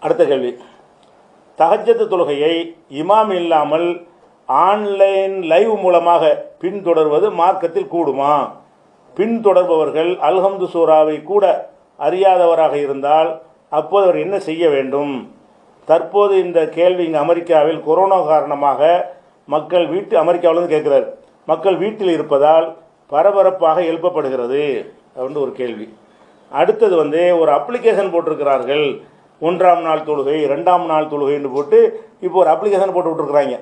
அடுத்த கேள்வி. தகஜத்து தொழுகையை இமாம் இல்லாமல் ஆன்லைன் லைவ் மூலமாக பின்தொடர்வது மார்க்கத்தில் கூடுமா? பின்தொடர்பவர்கள் அல்ஹம்து சூராவை கூட அறியாதவராக இருந்தால் அப்போது அவர் என்ன செய்ய வேண்டும்? தற்போது இந்த கேள்வி இங்கே அமெரிக்காவில் கொரோனா காரணமாக மக்கள் வீட்டு அமெரிக்காவிலிருந்து கேட்குறார் மக்கள் வீட்டில் இருப்பதால் பரபரப்பாக எழுப்பப்படுகிறது. அப்படின்னு ஒரு கேள்வி. அடுத்தது வந்து ஒரு அப்ளிகேஷன் போட்டிருக்கிறார்கள். ஒன்றாம் நாள் தொழுகை ரெண்டாம் நாள் தொழுகைன்னு போட்டு இப்போ ஒரு அப்ளிகேஷன் போட்டு விட்ருக்குறாங்க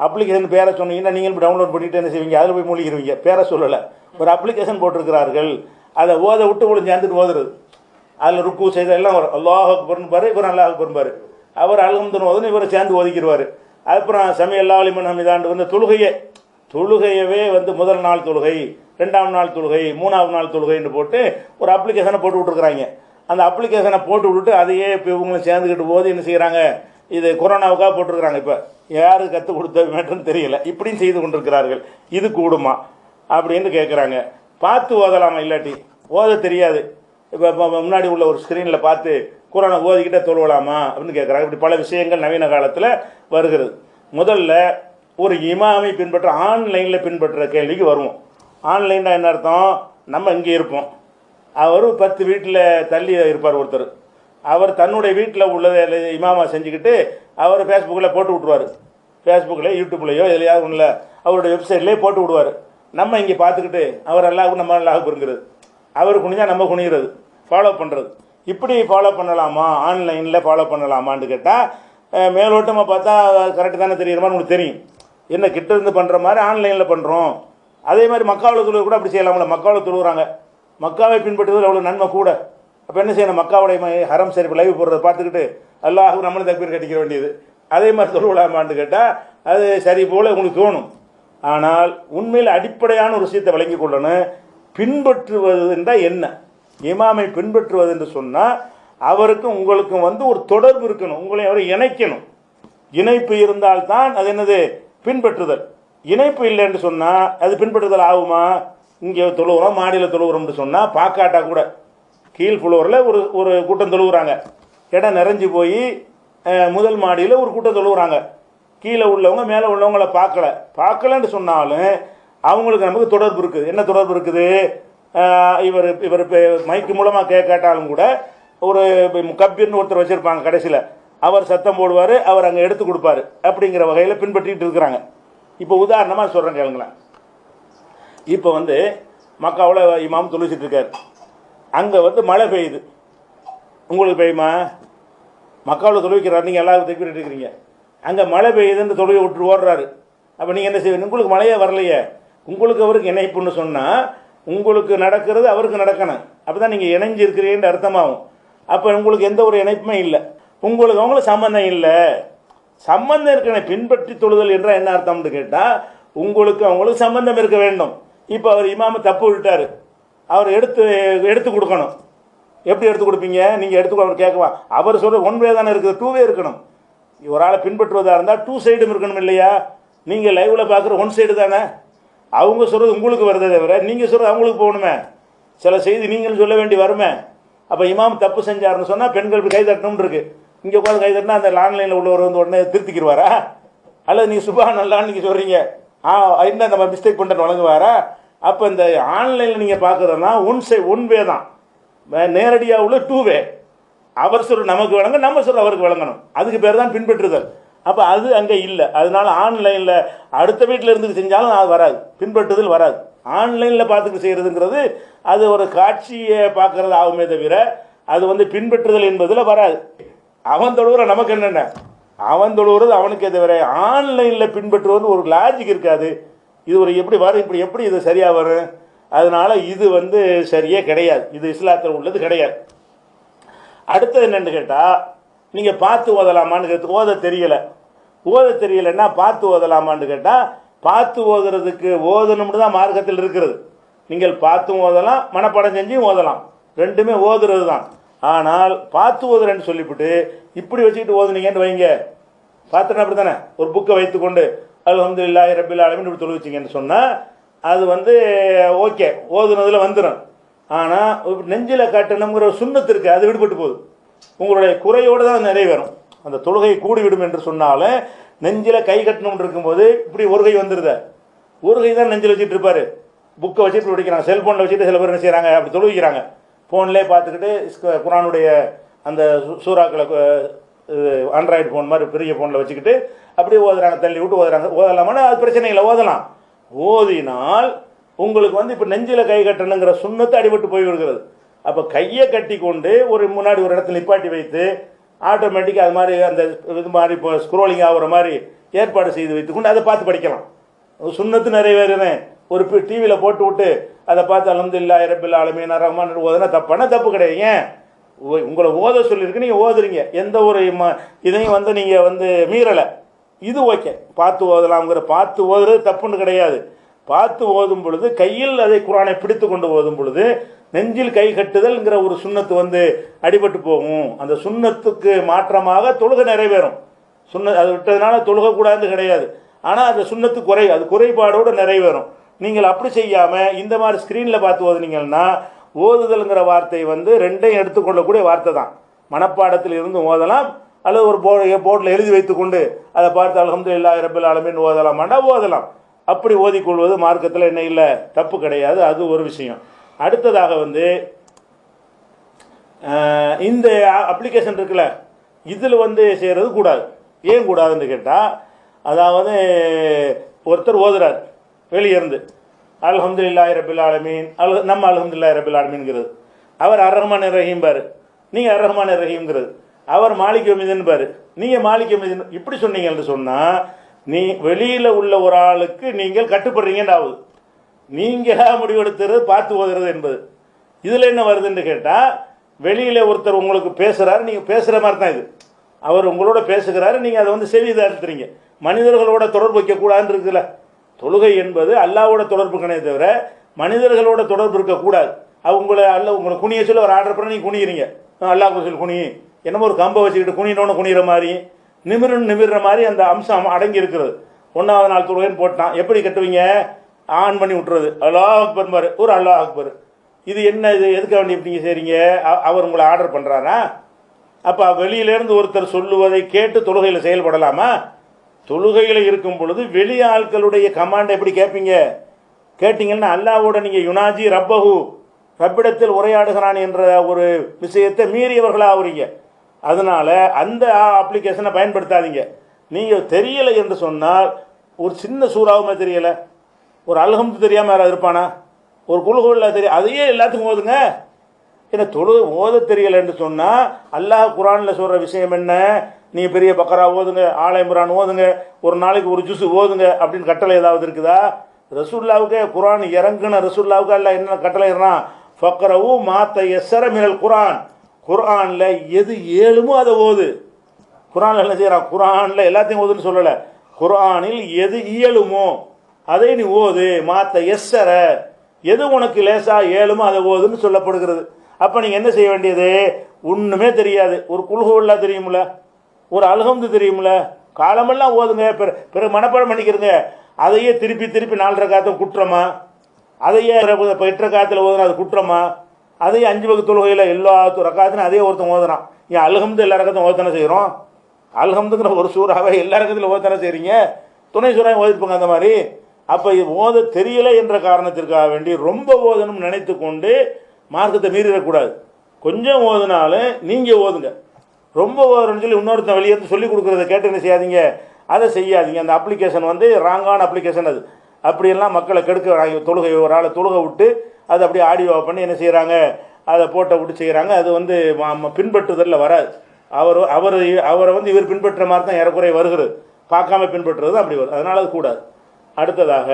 அப்ளிகேஷன் பேரை சொன்னீங்கன்னா நீங்கள் போய் டவுன்லோட் பண்ணிவிட்டு என்ன செய்வீங்க? அதில் போய் மூழ்கிடுவீங்க பேரை சொல்லலை. ஒரு அப்ளிகேஷன் போட்டிருக்கிறார்கள். அதை ஓத விட்டு ஒழுங்கு சேர்ந்துட்டு ஓதுறது. அதில் ருக்கு செய்த எல்லாம் வரும். அல்லாஹ் அக்பர்னு இவர் அல்லாஹ் அக்பர்னு அவர் அல்ஹம்துன்னு ஓதுன்னு இவரை சேர்ந்து ஒதுக்கிடுவார் அப்புறம் சமய அல்லா அலிமன் ஹமிதாண்டு வந்து தொழுகையே. தொழுகையவே வந்து முதல் நாள் தொழுகை ரெண்டாம் நாள் தொழுகை மூணாவது நாள் தொழுகைன்னு போட்டு ஒரு அப்ளிகேஷனை போட்டு விட்ருக்குறாங்க அந்த அப்ளிகேஷனை போட்டு விட்டுட்டு அதையே இப்போ இவங்களும் சேர்ந்துக்கிட்டு போது என்ன செய்கிறாங்க இது கொரோனாவுக்காக போட்டிருக்கிறாங்க இப்போ. யாரு கற்றுக் கொடுத்த மேட்டர்னு தெரியல. இப்படியும் செய்து கொண்டிருக்கிறார்கள். இது கூடுமா? அப்படின்னு கேட்குறாங்க பார்த்து ஓதலாமா இல்லாட்டி? ஓத தெரியாது. இப்போ இப்போ முன்னாடி உள்ள ஒரு ஸ்க்ரீனில் பார்த்து குரானை ஓதிக்கிட்டே தொழுவலாமா? அப்படின்னு கேட்குறாங்க இப்படி பல விஷயங்கள் நவீன காலத்தில் வருகிறது. முதல்ல ஒரு இமாமை பின்பற்ற ஆன்லைனில் பின்பற்ற கேள்விக்கு வருவோம். ஆன்லைன்னா என்ன அர்த்தம்? நம்ம இங்கே இருப்போம். அவரும் பத்து வீட்டில் தள்ளி இருப்பார் ஒருத்தர். அவர் தன்னுடைய வீட்டில் உள்ளதை இமாமா செஞ்சுக்கிட்டு அவர் ஃபேஸ்புக்கில் போட்டு விட்ருவார் ஃபேஸ்புக்கில் யூடியூப்லையோ எதுலையாவது ஒன்றில் அவருடைய வெப்சைட்லேயே போட்டு விடுவார். நம்ம இங்கே பார்த்துக்கிட்டு அவர் எல்லாருக்கும் நம்ம அல்லாஹ் பெருங்கிறது அவர் குனிஞ்சால் நம்ம குனிகிறது ஃபாலோ பண்ணுறது இப்படி ஃபாலோ பண்ணலாமா? ஆன்லைனில் ஃபாலோ பண்ணலாமான்னு கேட்டால் மேலோட்டமாக பார்த்தா கரெக்டு தானே தெரியுற மாதிரி உங்களுக்கு தெரியும். என்ன கிட்ட இருந்து பண்ணுற மாதிரி ஆன்லைனில் பண்ணுறோம் அதே மாதிரி மக்காவில் தொழுகை கூட அப்படி செய்யலாம்ல. மக்காவில் தொழுகிறாங்க மக்காவை பின்பற்றுவதில் அவ்வளோ நன்மை கூட. அப்போ என்ன செய்யணும்? மக்காவுடைய ஹரம் சரி லைவ் போடுறத பார்த்துக்கிட்டு அல்லாஹ் நம்மளும் தக்பீர் கட்டிக்க வேண்டியது. அதே மாதிரி தொழுவலாமான்னு கேட்டால் அது சரி போல் உங்களுக்கு தோணும். ஆனால் உண்மையில் அடிப்படையான ஒரு விஷயத்தை வழங்கி கொள்ளணும். பின்பற்றுவது என்றால் என்ன? இமாமை பின்பற்றுவது என்று சொன்னால் அவருக்கும் உங்களுக்கும் வந்து ஒரு தொடர்பு இருக்கணும். உங்களை அவரை இணைக்கணும். இணைப்பு இருந்தால்தான் அது என்னது? பின்பற்றுதல். இணைப்பு இல்லை என்று சொன்னால் அது பின்பற்றுதல் ஆகுமா? இங்கே தொழுகிறோம் மாடியில் தொழுகிறோம்னு சொன்னால் பார்க்காட்டா கூட கீழ் ஃப்ளோரில் ஒரு ஒரு கூட்டம் தொழுகிறாங்க இடம் நிறைஞ்சு போய் முதல் மாடியில் ஒரு கூட்டம் தொழுகிறாங்க கீழே உள்ளவங்க மேலே உள்ளவங்கள பார்க்கல. பார்க்கலன்னு சொன்னாலும் அவங்களுக்கு நமக்கு தொடர்பு இருக்குது. என்ன தொடர்பு இருக்குது? இவர் இவர் இப்போ மைக்கு மூலமாக கேட்காட்டாலும் கூட ஒரு கப்பீர்னு ஒருத்தர் வச்சுருப்பாங்க கடைசியில். அவர் சத்தம் போடுவார் அவர் அங்கே எடுத்து கொடுப்பாரு. அப்படிங்கிற வகையில் பின்பற்றிட்டு இருக்கிறாங்க. இப்போ உதாரணமாக சொல்கிறேன் கேளுங்களேன். இப்போ வந்து மக்காவில் இமாம் தொழிச்சிட்டு இருக்கார் அங்கே வந்து மழை பெய்யுது. உங்களுக்கு பெய்யுமா? மக்காவில் தொழுவிக்கிறார் நீங்கள் எல்லாரும் திருப்பிட்டு இருக்கிறீங்க. அங்கே மழை பெய்யுதுன்னு தொழுவை விட்டு ஓடுறாரு. அப்போ நீங்கள் என்ன செய்வீங்க? உங்களுக்கு மழையே வரலையே. உங்களுக்கு அவருக்கு இணைப்புன்னு சொன்னால் உங்களுக்கு நடக்கிறது அவருக்கு நடக்கணும். அப்போ தான் நீங்கள் இணைஞ்சு அர்த்தமாகும். அப்போ உங்களுக்கு எந்த ஒரு இணைப்புமே இல்லை. உங்களுக்கு அவங்களுக்கு சம்மந்தம் இல்லை. சம்மந்தம் இருக்கணும். பின்பற்றி தொழுதல் என்றால் என்ன அர்த்தம்னு கேட்டால் உங்களுக்கு அவங்களுக்கு சம்மந்தம் இருக்க வேண்டும். இப்போ அவர் இமாம தப்பு விட்டார் அவர் எடுத்து எடுத்து கொடுக்கணும். எப்படி எடுத்து கொடுப்பீங்க? நீங்கள் எடுத்து அவர் கேட்கவா. அவர் சொல்கிற ஒன் வே தானே இருக்குது டூ வே இருக்கணும். ஒரு ஆளை பின்பற்றுவதாக இருந்தால் டூ சைடும் இருக்கணும் இல்லையா? நீங்கள் லைவில் பார்க்குற ஒன் சைடு தானே? அவங்க சொல்கிறது உங்களுக்கு வருதே தவிர நீங்கள் சொல்கிறது அவங்களுக்கு போகணுமே. சில செய்தி நீங்களும் சொல்ல வேண்டி வருமே. அப்போ இமாம் தப்பு செஞ்சாருன்னு சொன்னால் பெண்கள் இப்படி கை தட்டணும்னு இருக்கு. இங்கே உட்காந்து கை தட்டினா அந்த ஆன்லைனில் உள்ளவர் வந்து உடனே திருத்திக்கிடுவாரா அல்லது நீங்கள் சுபா நல்லான்னு நீங்கள் சொல்கிறீங்க ஆ என்ன நம்ம மிஸ்டேக் பண்ணிட்டு வழங்குவாரா அப்போ இந்த ஆன்லைனில் நீங்கள் பார்க்குறதுனா ஒன் சை ஒன் வே தான். நேரடியாக உள்ள டூ வே அவர் சொல் நமக்கு வழங்க நம்ம சொல் அவருக்கு வழங்கணும். அதுக்கு பேர் தான் பின்பற்றுதல். அப்போ அது அங்கே இல்லை. அதனால் ஆன்லைனில் அடுத்த வீட்டில் இருந்து செஞ்சாலும் அது வராது. பின்பற்றுதல் வராது. ஆன்லைனில் பார்த்துட்டு செய்கிறதுங்கிறது அது ஒரு காட்சியை பார்க்குறது ஆகுமே தவிர அது வந்து பின்பற்றுதல் என்பதில் வராது. அவன் தொழுகிற நமக்கு என்னென்ன? அவன் தொழுகிறது அவனுக்கே தவிர ஆன்லைனில் பின்பற்றுவது ஒரு லாஜிக் இருக்காது. இது ஒரு எப்படி வரும் இப்படி எப்படி இது சரியாக வரும்? அதனால் இது வந்து சரியே கிடையாது. இது இஸ்லாத்தில் உள்ளது கிடையாது. அடுத்தது என்னன்னு கேட்டால் நீங்கள் பார்த்து ஓதலாமான்னு கேட்டு ஓத தெரியலை. ஓத தெரியலைன்னா பார்த்து ஓதலாமான்னு கேட்டால் பார்த்து ஓதுறதுக்கு ஓதணும்னு தான் மார்க்கத்தில் இருக்கிறது. நீங்கள் பார்த்தும் ஓதலாம் மனப்பாடம் செஞ்சும் ஓதலாம். ரெண்டுமே ஓதுறது தான். ஆனால் பார்த்து ஓதுறேன்னு சொல்லிவிட்டு இப்படி வச்சுக்கிட்டு ஓதுனீங்கன்னு வைங்க. பார்த்துனா அப்படி தானே ஒரு புக்கை வைத்துக்கொண்டு அல்ஹம்துலில்லாஹி ரபில் ஆலமின் இப்படி தொழு வச்சிங்கன்னு சொன்னால் அது வந்து ஓகே ஓதுனதில் வந்துடும் ஆனால் நெஞ்சில் காட்டணுங்கிற ஒரு சுண்ணத்து இருக்குது அது விடுபட்டு போகுது. உங்களுடைய குறையோடு தான் நிறைவேறும். அந்த தொழுகை கூடிவிடும் என்று சொன்னாலும் நெஞ்சில் கை கட்டணும்னு இருக்கும்போது இப்படி ஒரு கை வந்துடுத ஒரு கை தான் நெஞ்சில் வச்சுட்டு இருப்பார். புக்கை வச்சு இப்படி படிக்கிறாங்க செல்ஃபோனில் வச்சுட்டு சில பேர் என்ன செய்கிறாங்க அப்படி தொழுவிக்கிறாங்க. ஃபோன்லேயே பார்த்துக்கிட்டு குரானுடைய அந்த சூறாக்களை ஆண்ட்ராய்டு ஃபோன் மாதிரி பெரிய ஃபோனில் வச்சுக்கிட்டு அப்படியே ஓதுறாங்க தள்ளி விட்டு ஓதுறாங்க. ஓதலாமான்னு அது பிரச்சனை இல்லை ஓதலாம். ஓதினால் உங்களுக்கு வந்து இப்போ நெஞ்சில் கை கட்டணுங்கிற சுண்ணத்தை அடிபட்டு போய் விடுகிறது. அப்போ கையை கட்டி கொண்டு ஒரு முன்னாடி ஒரு இடத்துல நிப்பாட்டி வைத்து ஆட்டோமேட்டிக்காக அது மாதிரி அந்த இது மாதிரி இப்போ ஸ்க்ரோலிங் ஆகுற மாதிரி ஏற்பாடு செய்து வைத்துக்கொண்டு அதை பார்த்து படிக்கலாம். சுண்ணத்து நிறைவேறுனே ஒரு டிவியில் போட்டு விட்டு அதை பார்த்து அலமதுல்லா இரபில் ஆலமீன் ரஹ்மான் ஓதுனா தப்பான தப்பு கிடையாது. ஏன்? உங்களை ஓத சொல்லியிருக்கு நீங்கள் ஓதுறீங்க. எந்த ஒரு ம- இதையும் வந்து நீங்கள் வந்து மீறலை. இது ஓகே. பார்த்து ஓதலாம்ங்கிற பார்த்து ஓதுறது தப்புன்னு கிடையாது. பார்த்து ஓதும் பொழுது கையில் அதை குரானை பிடித்து கொண்டு ஓதும் பொழுது நெஞ்சில் கை கட்டுதல்ங்கிற ஒரு சுண்ணத்து வந்து அடிபட்டு போகும். அந்த சுண்ணத்துக்கு மாற்றமாக தொழுகை நிறைவேறும். சுண்ண அது விட்டதுனால தொழுகக்கூடாதுன்னு கிடையாது. ஆனால் அந்த சுண்ணத்து குறை அது குறைபாடோடு நிறைவேறும். நீங்கள் அப்படி செய்யாமல் இந்த மாதிரி ஸ்க்ரீனில் பார்த்து ஓதுனீங்கன்னா ஓதுதல்ங்கிற வார்த்தை வந்து ரெண்டையும் எடுத்துக்கொள்ளக்கூடிய வார்த்தை தான். மனப்பாடத்தில் இருந்து ஓதலாம் அல்லது ஒரு போ போர்டில் எழுதி வைத்துக்கொண்டு அதை பார்த்து இல்லா ரப்பில் ஆலமீன் ஓதலாமாண்டா ஓதலாம். அப்படி ஓதிக்கொள்வது மார்க்கத்தில் என்ன இல்லை தப்பு கிடையாது அது ஒரு விஷயம். அடுத்ததாக வந்து இந்த அப்ளிகேஷன் இருக்குல்ல இதில் வந்து செய்கிறது கூடாது. ஏன் கூடாதுன்னு கேட்டால் அதாவது ஒருத்தர் ஓதுறார் வெளியே இருந்து. அல்ஹம்துலில்லாஹி ரபில் ஆலமீன். அல் நம்ம அல்ஹம்துலில்லாஹி ரபில் ஆலமீன்கிறது அவர் அர் ரஹ்மான் ரஹீம் பாரு. நீங்கள் அர் ரஹ்மான் ரஹீம்ங்கிறது. அவர் மாலிக் யமிதன் பாரு. நீங்கள் மாலிக் யமிதன் இப்படி சொன்னீங்கன்னு சொன்னால் நீ வெளியில் உள்ள ஒரு ஆளுக்கு நீங்கள் கட்டுப்படுறீங்கன்னு ஆகுது நீங்களாக முடிவெடுத்துறது பார்த்து ஓதுறது என்பது. இதில் என்ன வருதுன்னு கேட்டால் வெளியில் ஒருத்தர் உங்களுக்கு பேசுகிறாரு நீங்கள் பேசுகிற மாதிரி தான் இது. அவர் உங்களோட பேசுகிறாரு நீங்கள் அதை வந்து செவிதாழ்த்துறீங்க மனிதர்களோட தொடர்பு வைக்கக்கூடாதுன்னு இருக்குல்ல தொழுகை என்பது அல்லாவோட தொடர்பு கிடையாது தவிர மனிதர்களோட தொடர்பு இருக்கக்கூடாது அவங்கள அல்ல உங்களை குனிய சொல்லி ஒரு ஆர்டர் பண்ண நீங்கள் குனிகிறீங்க அல்லாஹ் சொல்லி குனி. என்னமோ ஒரு கம்பை வச்சுக்கிட்டு குனினோன்னு குனிகிற மாதிரி நிமிர்னு நிமிர்ற மாதிரி அந்த அம்சம் அடங்கி இருக்கிறது. ஒன்றாவது நாள் தொழுகைன்னு போட்டான். எப்படி கட்டுவீங்க ஆன் பண்ணி விட்டுறது. அல்லாஹ் அக்பர் பாரு. ஒரு அல்லாஹ் அக்பர். இது என்ன இது? எதுக்காக வேண்டி இப்படி நீங்கள் செய்கிறீங்க அ- அவர் உங்களை ஆர்டர் பண்ணுறாரா அப்போ வெளியிலேருந்து ஒருத்தர் சொல்லுவதை கேட்டு தொழுகையில் செயல்படலாமா? தொழுகையில் இருக்கும் பொழுது வெளி ஆட்களுடைய கமாண்டை எப்படி கேட்பீங்க? கேட்டிங்கன்னா அல்லாவோட நீங்கள் யுனாஜி ரப்பகு ரப்பிடத்தில் உரையாடுகிறான் என்ற ஒரு விஷயத்தை மீறியவர்களாக ஆகுறீங்க அதனால் அந்த அப்ளிகேஷனை பயன்படுத்தாதீங்க. நீங்கள் தெரியலை என்று சொன்னால் ஒரு சின்ன சூறாவுமே தெரியலை. ஒரு அல்ஹம்து தெரியாமல் யாராவது இருப்பானா? ஒரு குழுகுள்ள தெரியும் அதையே எல்லாத்துக்கும் ஓதுங்க. ஏன்னா தொழு ஓத தெரியலைன்னு சொன்னால் அல்லாஹ் குரானில் சொல்கிற விஷயம் என்ன? நீங்கள் பெரிய பக்கரா ஓதுங்க ஆலை ஓதுங்க ஒரு நாளைக்கு ஒரு ஜூஸு ஓதுங்க அப்படின்னு கட்டளை ஏதாவது இருக்குதா? ரசூல்லாவுக்கே குரான் இறங்குன ரசூல்லாவுக்கு அல்ல என்ன கட்டளைறான் ஃபக்கரவு மாத்த எஸ்ஸர மினல் குரான் குரானில் எது ஏழுமோ அதை ஓது. குரானில் என்ன செய்கிறான் குரானில் எல்லாத்தையும் ஓதுன்னு சொல்லலை. குரானில் எது இயலுமோ அதை நீ ஓது. மாத்த எஸ்ஸர எது உனக்கு லேசாக ஏழுமோ அதை ஓதுன்னு சொல்லப்படுகிறது. அப்போ நீங்கள் என்ன செய்ய வேண்டியது? ஒன்றுமே தெரியாது. ஒரு குழுகுல்லா தெரியுமில்ல ஒரு அல்ஹம்து தெரியும்ல? காலமெல்லாம் ஓதுங்க. பிற பிறகு மனப்பாடம் பண்ணிக்கிறங்க. அதையே திருப்பி திருப்பி நாலரை காத்தம் குற்றமா? அதையே இப்போ எட்டரை காத்தில் ஓதுனா அது குற்றமா? அதையே அஞ்சு வகுத்து தொழுகையில் எல்லா ரக்காத்துலையும் அதே ஒருத்தன் ஓதுறான். ஏன் அல்ஹம்து எல்லா ரகத்தையும் ஓத்தனை செய்கிறோம் அல்ஹம்துங்கிற ஒரு சூறாவை எல்லா ரக்கத்திலும் ஓத்தனை செய்கிறீங்க துணை சூறாவை ஓதிப்பாங்க அந்த மாதிரி. அப்போ இது ஓத தெரியல என்ற காரணத்திற்காக வேண்டி ரொம்ப ஓதணும்னு நினைத்து கொண்டு மார்க்கத்தை மீறிடக்கூடாது. கொஞ்சம் ஓதுனாலும் நீங்கள் ஓதுங்க. ரொம்ப வரும்னு சொல்லி இன்னொருத்தன் வெளியே சொல்லிக் சொல்லி கொடுக்குறத கேட்டு என்ன செய்யாதீங்க? அதை செய்யாதீங்க. அந்த அப்ளிகேஷன் வந்து ராங்கான அப்ளிகேஷன் அது. அப்படியெல்லாம் மக்களை கெடுக்க தொழுகை ஒரு ஆளை தொழுகை விட்டு அதை அப்படியே ஆடியோ பண்ணி என்ன செய்கிறாங்க அதை போட்டை விட்டு செய்கிறாங்க அது வந்து பின்பற்றுதலில் வராது. அவர் அவர் அவரை வந்து இவர் பின்பற்ற மாதிரி தான் ஏறக்குறைய வருகிறது. பார்க்காம பின்பற்றுறது அப்படி வரும் அதனால் அது கூடாது. அடுத்ததாக